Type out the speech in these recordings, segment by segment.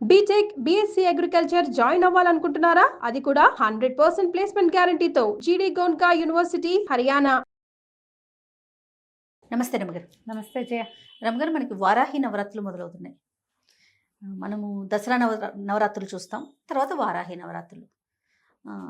BTech BSc agriculture join అవ్వాలనుకుంటున్నారా? అది కూడా హండ్రెడ్ పర్సెంట్ ప్లేస్మెంట్ గ్యారంటీతో జీడీ గోన్కా యూనివర్సిటీ హర్యానా నమస్తే రమగారు. నమస్తే జయ. రమగారు మనకి వారాహి నవరాత్రులు మొదలవుతున్నాయి. మనము దసరా నవ నవరాత్రులు చూస్తాం. తర్వాత వారాహి నవరాత్రులు.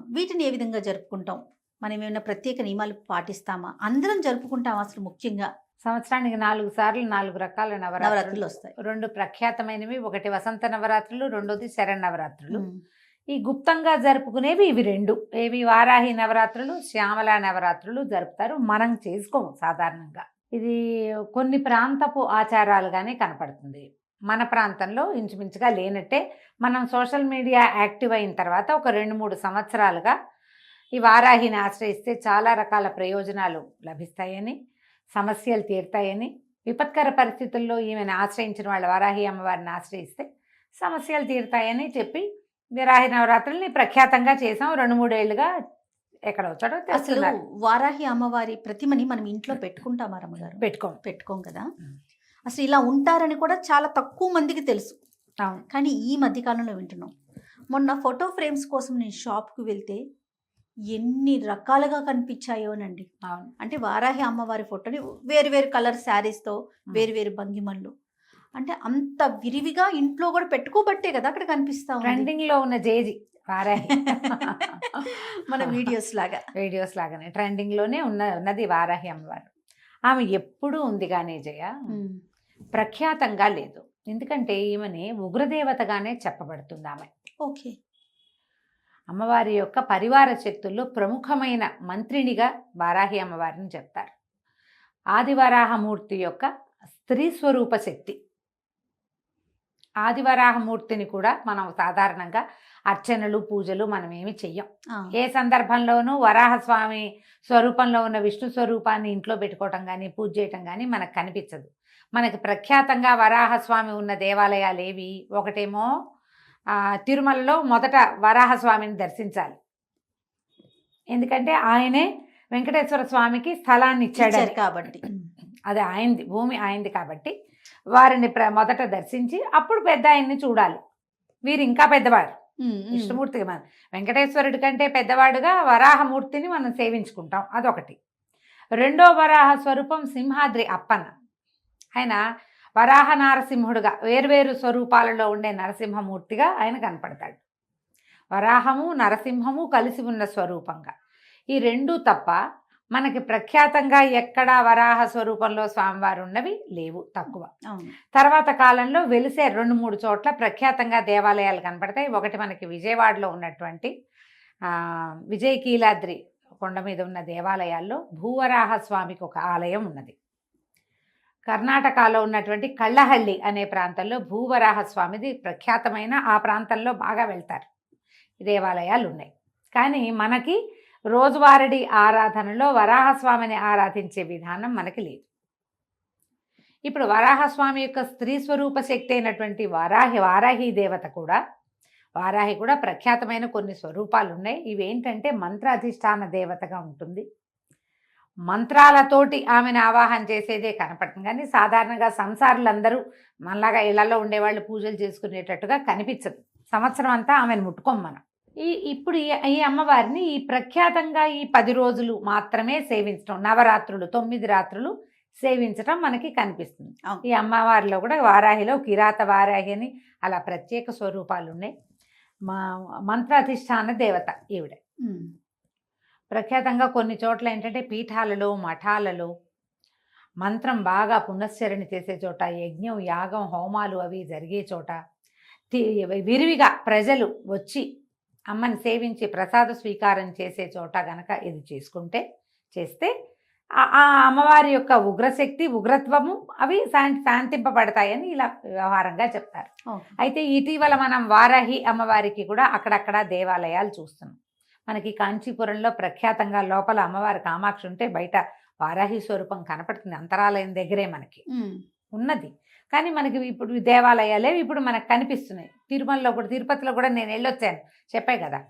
వీటిని ఏ విధంగా జరుపుకుంటాం? మనం ఏమైనా ప్రత్యేక నియమాలు పాటిస్తామా? అందరం జరుపుకుంటాం అసలు ముఖ్యంగా. సంవత్సరానికి నాలుగు సార్లు నాలుగు రకాల నవరాత్రులు. వస్తాయి. రెండు ప్రఖ్యాతమైనవి ఒకటి వసంత నవరాత్రులు రెండోది శరణ్ నవరాత్రులు. ఈ గుప్తంగా జరుపుకునేవి ఇవి రెండు. ఏవి వారాహి నవరాత్రులు శ్యామల నవరాత్రులు జరుపుతారు. మనం చేసుకోము సాధారణంగా. ఇది కొన్ని ప్రాంతపు ఆచారాలుగానే కనపడుతుంది. మన ప్రాంతంలో ఇంచుమించుగా లేనట్టే మనం సోషల్ మీడియా యాక్టివ్ అయిన తర్వాత ఒక రెండు మూడు సంవత్సరాలుగా ఈ వారాహిని ఆశ్రయిస్తే చాలా రకాల ప్రయోజనాలు లభిస్తాయని సమస్యలు తీరుతాయని విపత్కర పరిస్థితుల్లో ఈమెను ఆశ్రయించిన వాళ్ళ వారాహి అమ్మవారిని ఆశ్రయిస్తే సమస్యలు తీరుతాయని చెప్పి విరాహి నవరాత్రుల్ని ప్రఖ్యాతంగా చేసాం రెండు మూడేళ్ళుగా ఎక్కడ వచ్చాడో అసలు వారాహి అమ్మవారి ప్రతిమని మనం ఇంట్లో పెట్టుకుంటామా రమ్మగారు పెట్టుకోం. పెట్టుకోం కదా. అసలు ఇలా ఉంటారని కూడా చాలా తక్కువ మందికి తెలుసు. అవును. కానీ ఈ మధ్యకాలంలో వింటున్నాం. మొన్న ఫోటో ఫ్రేమ్స్ కోసం నేను షాప్కి వెళ్తే ఎన్ని రకాలుగా కనిపించాయోనండి. అవును. అంటే వారాహి అమ్మవారి ఫోటోని వేరు వేరు కలర్ శారీస్తో వేరు వేరు భంగిమల్లో. అంటే అంత విరివిగా ఇంట్లో కూడా పెట్టుకోబట్టే కదా అక్కడ కనిపిస్తా. ట్రెండింగ్లో ఉన్న జేజి వారాహి. మన వీడియోస్ లాగా. వీడియోస్ లాగానే ట్రెండింగ్లోనే ఉన్న ఉన్నది వారాహి అమ్మవారు. ఆమె ఎప్పుడూ ఉంది కానీ జయ ప్రఖ్యాతంగా లేదు. ఎందుకంటే ఈమెని ఉగ్రదేవతగానే చెప్పబడుతుంది ఆమె. ఓకే. అమ్మవారి యొక్క పరివార శక్తుల్లో ప్రముఖమైన మంత్రినిగా వారాహి అమ్మవారిని చెప్తారు. ఆదివరాహమూర్తి యొక్క స్త్రీ స్వరూప శక్తి. ఆదివరాహమూర్తిని కూడా మనం సాధారణంగా అర్చనలు పూజలు మనం ఏమి చెయ్యం ఏ సందర్భంలోనూ వరాహస్వామి స్వరూపంలో ఉన్న విష్ణు స్వరూపాన్ని ఇంట్లో పెట్టుకోవటం కానీ పూజ చేయటం కానీ మనకు కనిపించదు. మనకి ప్రఖ్యాతంగా వరాహస్వామి ఉన్న దేవాలయాలు ఏవి ఒకటేమో తిరుమలలో మొదట వరాహస్వామిని దర్శించాలి. ఎందుకంటే ఆయనే వెంకటేశ్వర స్వామికి స్థలాన్ని ఇచ్చాడు కాబట్టి. అది ఆయనది భూమి ఆయనది కాబట్టి వారిని ప్ర మొదట దర్శించి అప్పుడు పెద్ద ఆయన్ని చూడాలి. వీరు ఇంకా ఉమ్. విష్ణుమూర్తికి మనం వెంకటేశ్వరుడి కంటే పెద్దవాడుగా వరాహమూర్తిని మనం సేవించుకుంటాం. అదొకటి. రెండో వరాహ స్వరూపం సింహాద్రి అప్పన్న. ఆయన వరాహ నారసింహుడుగా వేర్వేరు స్వరూపాలలో ఉండే నరసింహమూర్తిగా ఆయన కనపడతాడు. వరాహము నరసింహము కలిసి ఉన్న స్వరూపంగా. ఈ రెండు తప్ప మనకి ప్రఖ్యాతంగా ఎక్కడా వరాహ స్వరూపంలో స్వామివారు ఉన్నవి లేవు తక్కువ. తర్వాత కాలంలో వెలిసే రెండు మూడు చోట్ల ప్రఖ్యాతంగా దేవాలయాలు కనపడతాయి. ఒకటి మనకి విజయవాడలో ఉన్నటువంటి విజయ కీలాద్రి కొండ మీద ఉన్న దేవాలయాల్లో భూవరాహ స్వామికి ఒక ఆలయం ఉన్నది. కర్ణాటకలో ఉన్నటువంటి కళ్ళహల్లి అనే ప్రాంతంలో భూవరాహ స్వామిది ప్రఖ్యాతమైన ఆ ప్రాంతంలో బాగా వెళ్తారు. దేవాలయాలు ఉన్నాయి. కానీ మనకి రోజువారడి ఆరాధనలో వరాహస్వామిని ఆరాధించే విధానం మనకి లేదు. ఇప్పుడు వరాహస్వామి యొక్క స్త్రీ స్వరూప శక్తి అయినటువంటి వారాహి వారాహి దేవత కూడా వారాహి కూడా ప్రఖ్యాతమైన కొన్ని స్వరూపాలు ఉన్నాయి. ఇవి ఏంటంటే మంత్రాధిష్టాన దేవతగా ఉంటుంది. మంత్రాలతోటి ఆమెను ఆవాహన చేసేదే కనపడుతుంది. కానీ సాధారణంగా సంసారులందరూ మనలాగా ఇళ్ళలో ఉండేవాళ్ళు పూజలు చేసుకునేటట్టుగా కనిపించదు. సంవత్సరం అంతా ఆమెను ముట్టుకోం మనం. ఈ ఇప్పుడు ఈ ఈ అమ్మవారిని ఈ ప్రఖ్యాతంగా ఈ పది రోజులు మాత్రమే సేవించడం నవరాత్రులు తొమ్మిది రాత్రులు సేవించడం మనకి కనిపిస్తుంది. ఈ అమ్మవారిలో కూడా వారాహిలో కిరాత వారాహి అని అలా ప్రత్యేక స్వరూపాలు ఉన్నాయి మా మంత్రాధిష్టాన దేవత ఈవిడ. ప్రఖ్యాతంగా కొన్ని చోట్ల ఏంటంటే పీఠాలలో మఠాలలో మంత్రం బాగా పునశ్చరణ చేసే చోట యజ్ఞం యాగం హోమాలు అవి జరిగే చోట విరివిగా ప్రజలు వచ్చి అమ్మని సేవించి ప్రసాద స్వీకారం చేసే చోట గనక ఇది చేసుకుంటే చేస్తే ఆ- అమ్మవారి యొక్క ఉగ్రశక్తి ఉగ్రత్వము అవి శాంతి శాంతింపబడతాయని ఇలా వ్యవహారంగా చెప్తారు. అయితే ఇటీవల మనం వారాహి అమ్మవారికి కూడా అక్కడక్కడ దేవాలయాలు చూస్తున్నాం మనకి కాంచీపురంలో ప్రఖ్యాతంగా లోపల అమ్మవారి కామాక్షి ఉంటే బయట వారాహి స్వరూపం కనపడుతుంది. అంతరాలయం దగ్గరే మనకి. ఉన్నది. కానీ మనకి ఇప్పుడు దేవాలయాలే ఇప్పుడు మనకు కనిపిస్తున్నాయి. తిరుమలలో కూడా తిరుపతిలో కూడా నేను వెళ్ళొచ్చాను. చెప్పే కదా.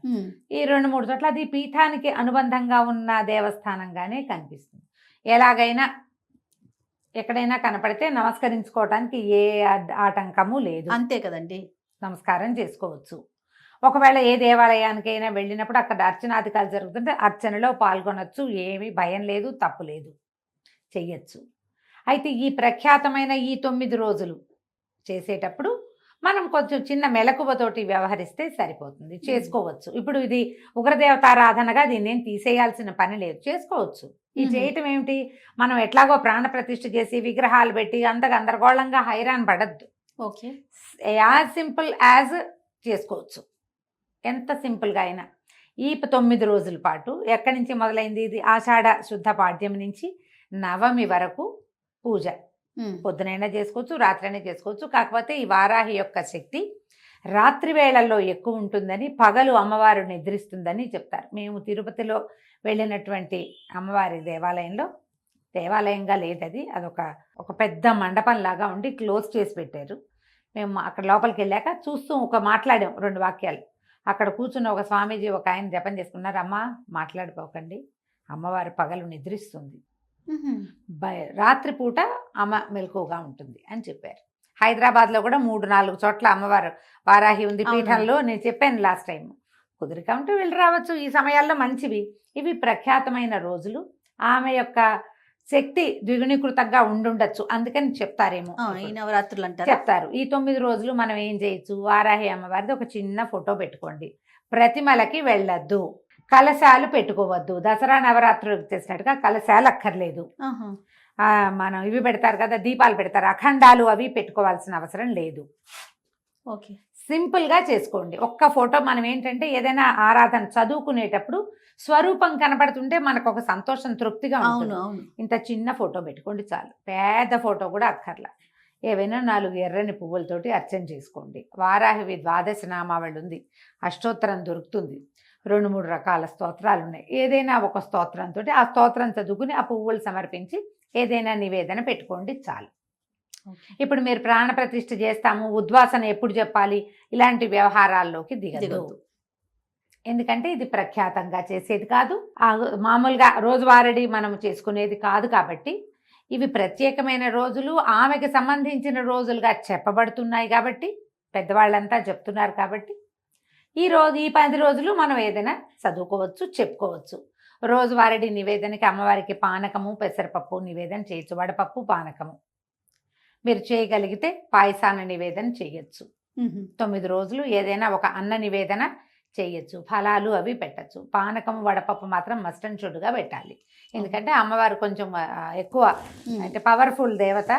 ఈ రెండు మూడు చోట్ల అది పీఠానికి అనుబంధంగా ఉన్న దేవస్థానంగానే కనిపిస్తుంది. ఎలాగైనా ఎక్కడైనా కనపడితే నమస్కరించుకోవటానికి ఏ ఆటంకము లేదు. అంతే కదండి. నమస్కారం చేసుకోవచ్చు. ఒకవేళ ఏ దేవాలయానికైనా వెళ్ళినప్పుడు అక్కడ అర్చనాధికారులు జరుగుతుంటే అర్చనలో పాల్గొనొచ్చు ఏమీ భయం లేదు తప్పు లేదు. చెయ్యొచ్చు. అయితే ఈ ప్రఖ్యాతమైన ఈ తొమ్మిది రోజులు చేసేటప్పుడు మనం కొంచెం చిన్న మెలకువతోటి వ్యవహరిస్తే సరిపోతుంది. చేసుకోవచ్చు. ఇప్పుడు ఇది ఉగ్రదేవతారాధనగా దీన్ని ఏం తీసేయాల్సిన పని లేదు. చేసుకోవచ్చు. ఈ మ్మ్. చేయటం ఏమిటి? మనం ఎట్లాగో ప్రాణ ప్రతిష్ఠ చేసి విగ్రహాలు పెట్టి అంత గందరగోళంగా హైరాన్ పడద్దు. ఓకే. యాజ్ సింపుల్ యాజ్ చేసుకోవచ్చు. ఎంత సింపుల్గా అయినా. ఈ తొమ్మిది రోజుల పాటు ఎక్కడి నుంచి మొదలైంది ఇది? ఆషాఢ శుద్ధ పాడ్యం నుంచి నవమి వరకు పూజ. పొద్దునైనా చేసుకోవచ్చు రాత్రైనా చేసుకోవచ్చు. కాకపోతే ఈ వారాహి యొక్క శక్తి రాత్రి వేళల్లో ఎక్కువ ఉంటుందని పగలు అమ్మవారు నిద్రిస్తుందని చెప్తారు. మేము తిరుపతిలో వెళ్ళినటువంటి అమ్మవారి దేవాలయంలో దేవాలయంగా లేదది అదొక ఒక పెద్ద మండపం లాగా ఉండి క్లోజ్ చేసి పెట్టారు. మేము అక్కడ లోపలికి వెళ్ళాక చూస్తూ ఒక మాట్లాడాం రెండు వాక్యాలు. అక్కడ కూర్చున్న ఒక స్వామీజీ ఒక ఆయన జపం చేసుకున్నారు. అమ్మ మాట్లాడిపోకండి అమ్మవారి పగలు నిద్రిస్తుంది. రాత్రిపూట అమ్మ మెలకువగా ఉంటుంది అని చెప్పారు. హైదరాబాద్లో కూడా మూడు నాలుగు చోట్ల అమ్మవారు వారాహి ఉంది. పీఠంలో. నేను చెప్పాను లాస్ట్ టైం కుదిరిక ఉంటే వెళ్ళి రావచ్చు. ఈ సమయాల్లో మంచివి. ఇవి ప్రఖ్యాతమైన రోజులు. ఆమె యొక్క శక్తి ద్విగుణీకృతంగా ఉండుండొచ్చు. అందుకని చెప్తారేమో. ఈ నవరాత్రులు అంటారా చెప్తారు. ఈ తొమ్మిది రోజులు మనం ఏం చేయొచ్చు? వారాహి అమ్మవారిది ఒక చిన్న ఫోటో పెట్టుకోండి. ప్రతిమలకి వెళ్ళొద్దు. కలశాలు పెట్టుకోవద్దు. దసరా నవరాత్రులకు చేసినట్టుగా కలశాలు అక్కర్లేదు. మనం ఇవి పెడతారు కదా దీపాలు పెడతారు. అఖండాలు అవి పెట్టుకోవాల్సిన అవసరం లేదు. ఓకే. సింపుల్గా చేసుకోండి. ఒక్క ఫోటో మనం ఏంటంటే ఏదైనా ఆరాధన చదువుకునేటప్పుడు స్వరూపం కనపడుతుంటే మనకు ఒక సంతోషం తృప్తిగా ఉంటుంది. ఇంత చిన్న ఫోటో పెట్టుకోండి చాలు. పెద్ద ఫోటో కూడా అక్కర్లా. ఏవైనా నాలుగు ఎర్రని పువ్వులతోటి అర్చన చేసుకోండి. వారాహివి ద్వాదశ నామావళి ఉంది. అష్టోత్తరం దొరుకుతుంది. రెండు మూడు రకాల స్తోత్రాలు ఉన్నాయి. ఏదైనా ఒక స్తోత్రంతో ఆ స్తోత్రం చదువుకుని ఆ పువ్వులు సమర్పించి ఏదైనా నివేదన పెట్టుకోండి చాలు. ఇప్పుడు మీరు ప్రాణ ప్రతిష్ఠ చేస్తాము ఉద్వాసన ఎప్పుడు చెప్పాలి? ఇలాంటి వ్యవహారాల్లోకి దిగదు. ఎందుకంటే ఇది ప్రఖ్యాతంగా చేసేది కాదు. మామూలుగా రోజువారీ మనం చేసుకునేది కాదు కాబట్టి ఇవి ప్రత్యేకమైన రోజులు ఆమెకి సంబంధించిన రోజులుగా చెప్పబడుతున్నాయి కాబట్టి పెద్దవాళ్ళంతా చెప్తున్నారు కాబట్టి ఈ రోజు ఈ పది రోజులు మనం ఏదైనా చదువుకోవచ్చు చెప్పుకోవచ్చు. రోజువారీ నివేదనకి అమ్మవారికి పానకము పెసరపప్పు నివేదన చేయొచ్చు. వడపప్పు పానకము. మీరు చేయగలిగితే పాయసాన నివేదన చేయొచ్చు. తొమ్మిది రోజులు ఏదైనా ఒక అన్న నివేదన చేయొచ్చు. ఫలాలు అవి పెట్టచ్చు. పానకం వడపప్పు మాత్రం మస్ట్ అండ్ షుడ్గా పెట్టాలి. ఎందుకంటే అమ్మవారు కొంచెం ఎక్కువ. అంటే పవర్ఫుల్ దేవత.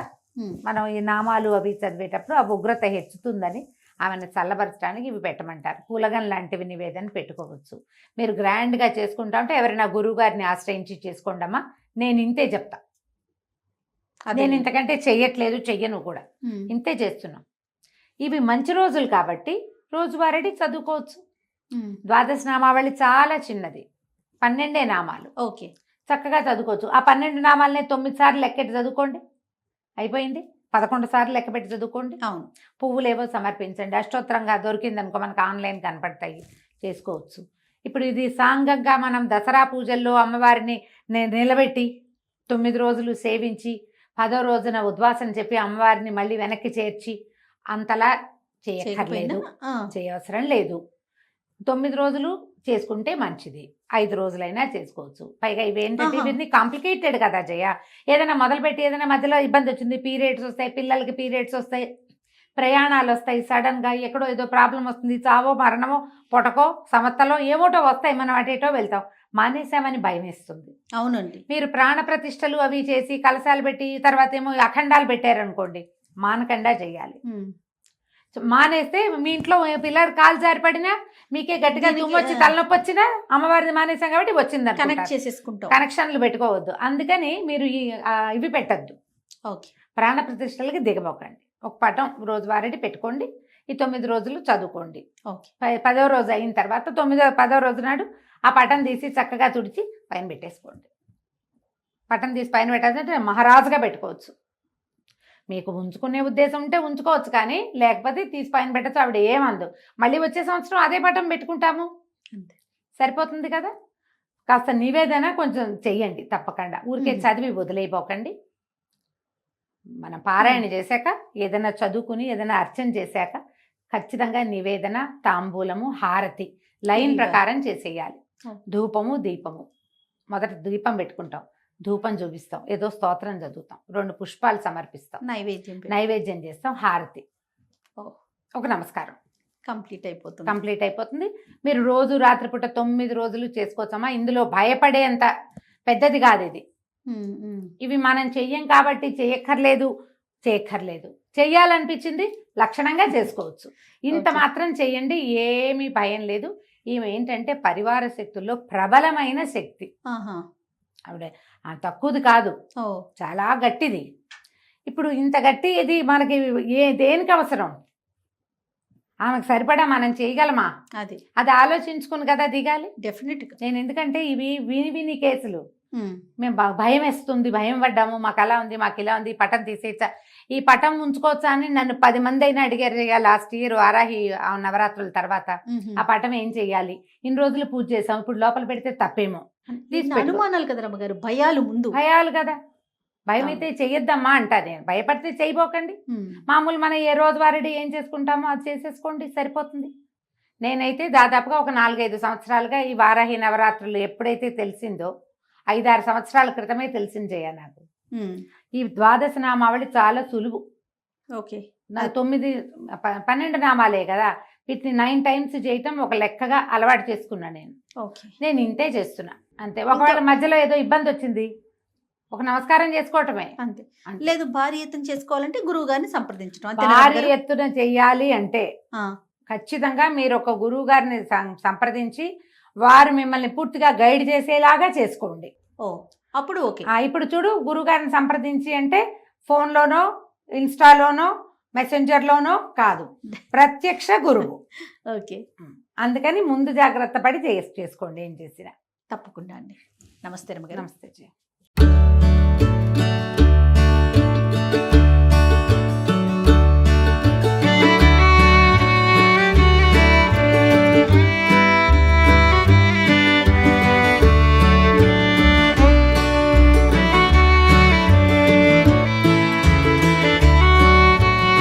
మనం ఈ నామాలు అవి చదివేటప్పుడు ఆ ఉగ్రత హెచ్చుతుందని ఆమెను చల్లబరచడానికి ఇవి పెట్టమంటారు. పూలగం లాంటివి నివేదన పెట్టుకోవచ్చు. మీరు గ్రాండ్గా చేసుకుంటా ఉంటే ఎవరైనా గురువు గారిని ఆశ్రయించి చేసుకోండమ్మా. నేను ఇంతే చెప్తా. నేను ఇంతకంటే చెయ్యట్లేదు చెయ్యను కూడా. ఇంతే చేస్తున్నాం. ఇవి మంచి రోజులు కాబట్టి రోజువారీ చదువుకోవచ్చు. ద్వాదశ నామావళి చాలా చిన్నది. పన్నెండే నామాలు. ఓకే. చక్కగా చదువుకోవచ్చు. ఆ పన్నెండు నామాలనే తొమ్మిది సార్లు లెక్కెట్టి చదువుకోండి. అయిపోయింది? పదకొండు సార్లు లెక్క పెట్టి చదువుకోండి. అవును. పువ్వులేవో సమర్పించండి. అష్టోత్తరంగా దొరికింది అనుకో మనకు ఆన్లైన్ కనపడతాయి. చేసుకోవచ్చు. ఇప్పుడు ఇది సాంగంగా మనం దసరా పూజల్లో అమ్మవారిని నిలబెట్టి తొమ్మిది రోజులు సేవించి పదో రోజున ఉద్వాసన చెప్పి అమ్మవారిని మళ్ళీ వెనక్కి చేర్చి అంతలా చేయక్కర్లేదు చేయవసరం లేదు. తొమ్మిది రోజులు చేసుకుంటే మంచిది. ఐదు రోజులైనా చేసుకోవచ్చు. పైగా ఇవేంటంటే. ఇవన్నీ కాంప్లికేటెడ్ కదా జయ. ఏదైనా మొదలుపెట్టి ఏదైనా మధ్యలో ఇబ్బంది వచ్చింది పీరియడ్స్ వస్తాయి పిల్లలకి పీరియడ్స్ వస్తాయి ప్రయాణాలు వస్తాయి సడన్గా ఎక్కడో ఏదో ప్రాబ్లం వస్తుంది చావో మరణమో పొటకో సమత్తలో ఏమోటో వస్తాయి మనం అటేటో వెళ్తాం. మానేసామని భయం వేస్తుంది అవునండి. మీరు ప్రాణ ప్రతిష్టలు అవి చేసి కలశాలు పెట్టి తర్వాత ఏమో అఖండాలు పెట్టారనుకోండి మానకుండా చేయాలి. మానేస్తే మీ ఇంట్లో పిల్లడు కాలు జారిపడినా మీకే గట్టిగా దీనికి, దుమ్ము వచ్చి ఆ. తలనొప్పి వచ్చినా అమ్మవారిని మానేసాం కాబట్టి వచ్చింది కనెక్ట్ చేసేసుకుంటాం. కనెక్షన్లు పెట్టుకోవద్దు. అందుకని మీరు ఈ ఇవి పెట్టద్దు. ఓకే. ప్రాణ ప్రతిష్టలకి దిగబోకండి. ఒక పటం రోజువారీ పెట్టుకోండి. ఈ తొమ్మిది రోజులు చదువుకోండి. పదో రోజు అయిన తర్వాత తొమ్మిదో పదో రోజు నాడు ఆ పటం తీసి చక్కగా తుడిచి పైన పెట్టేసుకోండి. పటం తీసి పైన పెట్టాలంటే మహారాజుగా పెట్టుకోవచ్చు. మీకు ఉంచుకునే ఉద్దేశం ఉంటే ఉంచుకోవచ్చు కానీ లేకపోతే తీసి పైన పెట్టచ్చు ఆవిడ ఏమందు మళ్ళీ వచ్చే సంవత్సరం అదే పటం పెట్టుకుంటాము. అంతే. సరిపోతుంది కదా? కాస్త నివేదన కొంచెం చెయ్యండి తప్పకుండా. ఊరికే. చదివి వదిలేయపోకండి. మనం పారాయణ చేశాక ఏదైనా చదువుకుని ఏదైనా అర్చన చేశాక ఖచ్చితంగా నివేదన తాంబూలము హారతి లైన్ ప్రకారం చేసేయాలి. ధూపము దీపము. మొదట దీపం పెట్టుకుంటాం. ధూపం చూపిస్తాం. ఏదో స్తోత్రం చదువుతాం. రెండు పుష్పాలు సమర్పిస్తాం. నైవేద్యం నైవేద్యం చేస్తాం. హారతి. ఓ. ఒక నమస్కారం. కంప్లీట్ అయిపోతుంది. కంప్లీట్ అయిపోతుంది. మీరు రోజు రాత్రిపూట తొమ్మిది రోజులు చేసుకోవచ్చమ్మా. ఇందులో భయపడేంత పెద్దది కాదు ఇది. ఇవి మనం చెయ్యం కాబట్టి చేయక్కర్లేదు చేయక్కర్లేదు. చెయ్యాలనిపించింది లక్షణంగా చేసుకోవచ్చు. ఇంత. మాత్రం చెయ్యండి. ఏమీ భయం లేదు. ఈమె ఏంటంటే పరివార శక్తుల్లో ప్రబలమైన శక్తి. ఆవిడ తక్కువది కాదు. చాలా గట్టిది. ఇప్పుడు ఇంత గట్టి ఇది మనకి ఏ దేనికి అవసరం? ఆమెకు సరిపడా మనం చేయగలమా? అది. అది ఆలోచించుకుని కదా దిగాలి. డెఫినెట్గా నేను ఎందుకంటే ఇవి విని విని కేసులు. మేము భయం వేస్తుంది. భయం పడ్డాము. మాకు అలా ఉంది మాకు ఇలా ఉంది. ఈ పటం తీసేయచ్చా? ఈ పటం ఉంచుకోవచ్చా అని నన్ను పది మంది అయినా అడిగారు లాస్ట్ ఇయర్ వారాహి ఆ నవరాత్రుల తర్వాత. ఆ పటం ఏం చెయ్యాలి ఇన్ని రోజులు పూజ చేసాం ఇప్పుడు లోపల పెడితే తప్పేమో. అనుమానాలు కదా రమ్మగారు భయాలు ముందు. భయాలు కదా. భయం. అయితే చెయ్యొద్దమ్మా అంటా నేను. భయపడితే చేయబోకండి మామూలు మనం ఏ రోజు వారిడి ఏం చేసుకుంటామో అది చేసేసుకోండి సరిపోతుంది. నేనైతే దాదాపుగా ఒక నాలుగైదు సంవత్సరాలుగా ఈ వారాహి నవరాత్రులు ఎప్పుడైతే తెలిసిందో ఐదారు సంవత్సరాల క్రితమే తెలిసింది జయ నాకు. ఈ ద్వాదశ నామావళి చాలా సులువు. ఓకే. నా తొమ్మిది పన్నెండు నామాలే కదా. వీటిని నైన్ టైమ్స్ చేయటం ఒక లెక్కగా అలవాటు చేసుకున్నా నేను. నేను ఇంతే చేస్తున్నా. అంతే. ఒకవేళ మధ్యలో ఏదో ఇబ్బంది వచ్చింది ఒక నమస్కారం చేసుకోవటమే. అంతే. లేదు భారీ ఎత్తున చేసుకోవాలంటే గురువు గారిని సంప్రదించడం భారీ ఎత్తున చెయ్యాలి అంటే ఖచ్చితంగా మీరు ఒక గురువు గారిని సంప్రదించి వారు మిమ్మల్ని పూర్తిగా గైడ్ చేసేలాగా చేసుకోండి. ఓ అప్పుడు ఓకే. ఇప్పుడు చూడు గురువు గారిని సంప్రదించి అంటే ఫోన్లోనో ఇన్స్టాలోనో మెసెంజర్లోనో కాదు. ప్రత్యక్ష గురువు. ఓకే. అందుకని ముందు జాగ్రత్త పడి చేస్- చేసుకోండి ఏం చేసినా. తప్పకుండా అండి. నమస్తే నమస్తే జయ